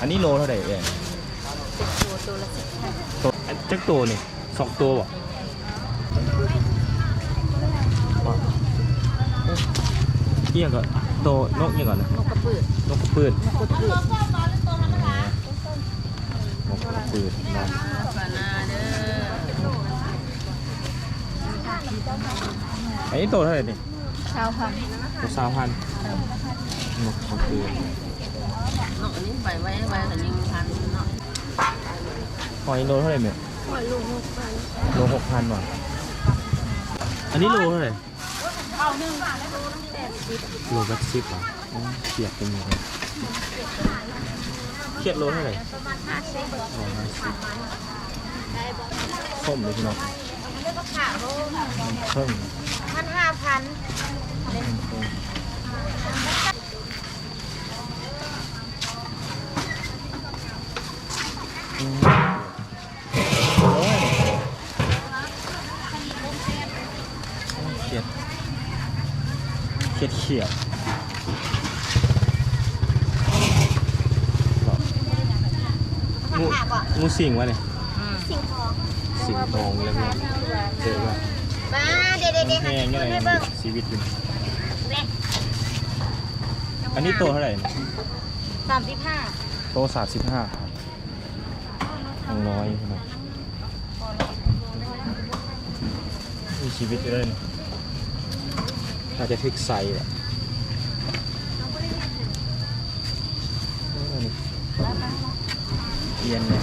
อันนี้โลเท่าไหร่เอ่ยตัวตัวละสิบห้าตัวอันจักตัวนี่สองตัวบ่ว้าวเอียงก็โตนกเอียงก่อนนะนกกระปืดนกกระปืดนกกระปืดนกกระปืดเนาะปานาเด้ออันนี้ตัวเท่าไหร่นี่ชาวพันตัวสามพันนกกระปืดนก อันนี้ไปไว้ไว้แต่ยังพันเนาะหอยโลเท่าไหร่เนี่ยหอยโลูกพันโลหกพันว่ะอันนี้โลเท่าไหร่โลน้ำแดสิบโลละสิบอะเปียกเป็นยังไงเครียดโลเท่าไหร่ประมาณห้าสิบโลห้าสิบส้มเลยพี่น้องเรียกว่าขาโลเพิ่มพันห้าพัน อืมโอ้ย เครียดเครียดเขียดงูงูสิงวะเนี่ยสิ่งของสิงทองแล้วก็เจอว่าบ้าเด็ดเด็ดเด็ดแห้งยังไงให้เบิ่งชีวิตอยู่เด็ดอันนี้ตัวเท่าไหร่เนี่ยสามสิบห้าโตสามสิบห้า ทางน้อยใช่ไหมมีชีวิตอยู่เลยเนี่ยอาจจะพลิกใส่แหละเออนี่เอียนเนี่ย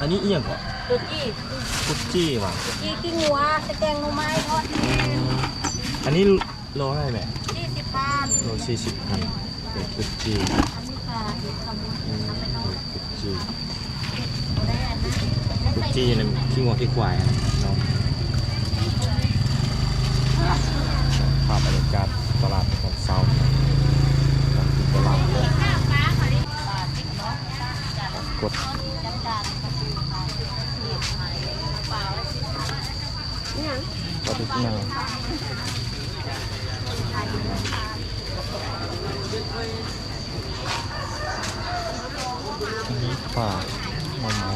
อันนี้เอียงก่อนตุ๊กี้กุ๊จี้ว่ะตุ๊กี้กิ้งหัวตะแกงหน่อไม้ทอดอืมอันนี้โลเท่าไหร่แม่สี่สิบพันโลสี่สิบพัน เป็นกุ๊จี้อันนี้ค่ะทำอืมกุ๊จี้นนั้นกุ๊จี้เนี่ยขี้งวขี้ควายอะเนาะภาพบรรยากาศตลาดของเซาของตลาดข้าวปลาค่ะดิกดจัดการกระปูขายที่ขายเปล่าแล้วสิเนี่งอันนี้ ปลาหน่อไม้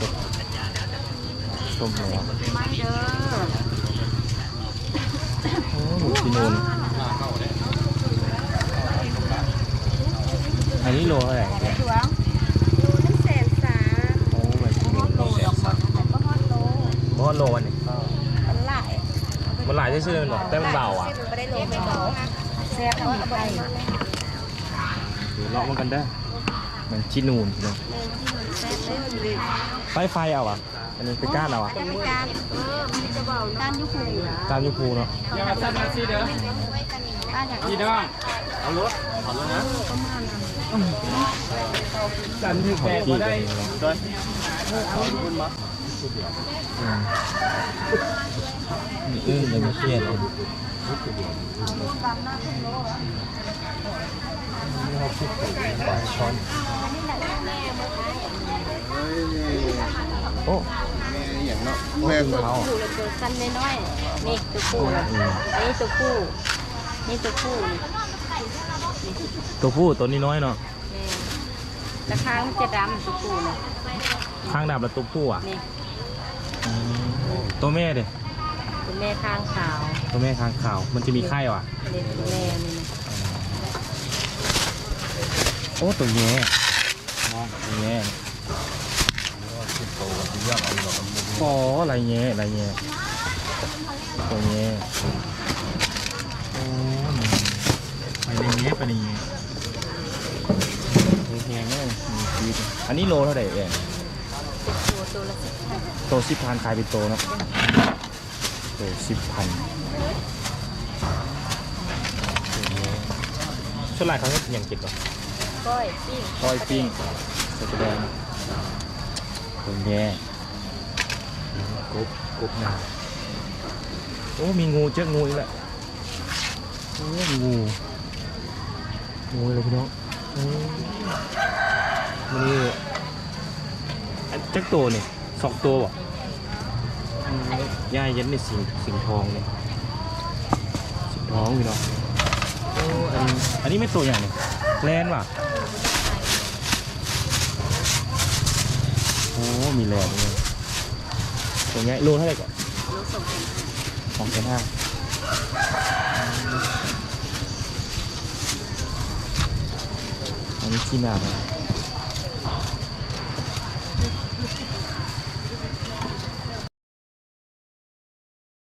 สดๆต้มหัวไม่เด้อโอ้หมูชินูนอันนี้โลเท่าไหร่เนี่ยหลวงดูน้ำแสนสาโอ้ใบชินูนโลดอกมันก็ฮอดโลเพราะว่าโลอันนี้มันหลายมันหลายชื่อๆมันหรอกแต่มันเบาอะไม่ได้โลไม่เบาแซ่บทั้งหมดไปเดี๋ยวเลาะมันกันได้อ มันชินูนเนาะแซ่บเลยไฟไฟเอาอะ อันนี้เป็นก้านเอาอะจะไปการเออมันจะเบาการยุคูก้านยูคูเนาะย่ามาสั้นมาสิเด้อพี่น้องเอารถเอารถนะจันถึงของแบกกี้มาได้ด้วยเอาขึ้นมาอืมมีอึ้งเลยมีเครียดเลย ช้อนโอ้แม่อย่างเนาะแม่เขาคู่เลยตัวสั้นน้อยๆนี่ตัวคู่นะอืมอันนี้ตัวคู่นี่ตัวคู่ตัวผู้ตัวนี้น้อยเนาะราคามันจะดำตัวคู่นะข้างดำแล้วตัวผู้อะตัวแม่เด้ตัวแม่ข้างขาว ตัวแม่ข้างขาว มันจะมีไข่ว่ะตัวแม่นี่นะ โอ้ตัวแง่ตัวแง่อ๋ออะไรแง่อะไรแง่ตัวแง่โอ้ไปในแง่ไปในแง่แง่แง่มีชีวิตอันนี้โลเท่าไหร่เอ่ยตัวตัวละสิบห้าโตสิบพันขายเป็นโตเนาะโตสิบพันช่วงไรเขาให้ยังกินวะ ก้อยปิ้งก้อยปิ้งใส่กระแดงตัวแง่กบกบหนาโอ้มีงูเจ้างูอีกแล้วโอ้งูงูเลยพี่น้องโอ้มันนี่อันจักตัวนี่สองตัวบ่อืมย่ายเย็นในสิงสิงทองเนี่ยสิงทองพี่น้องโอ้อันอันนี้ไม่ตัวอย่างเนี่ย แลนว่ะโอ้มีแลนด้วยตัวนี้โลเท่าไหร่ก่อนสองแสนห้าอันนี้ที่นา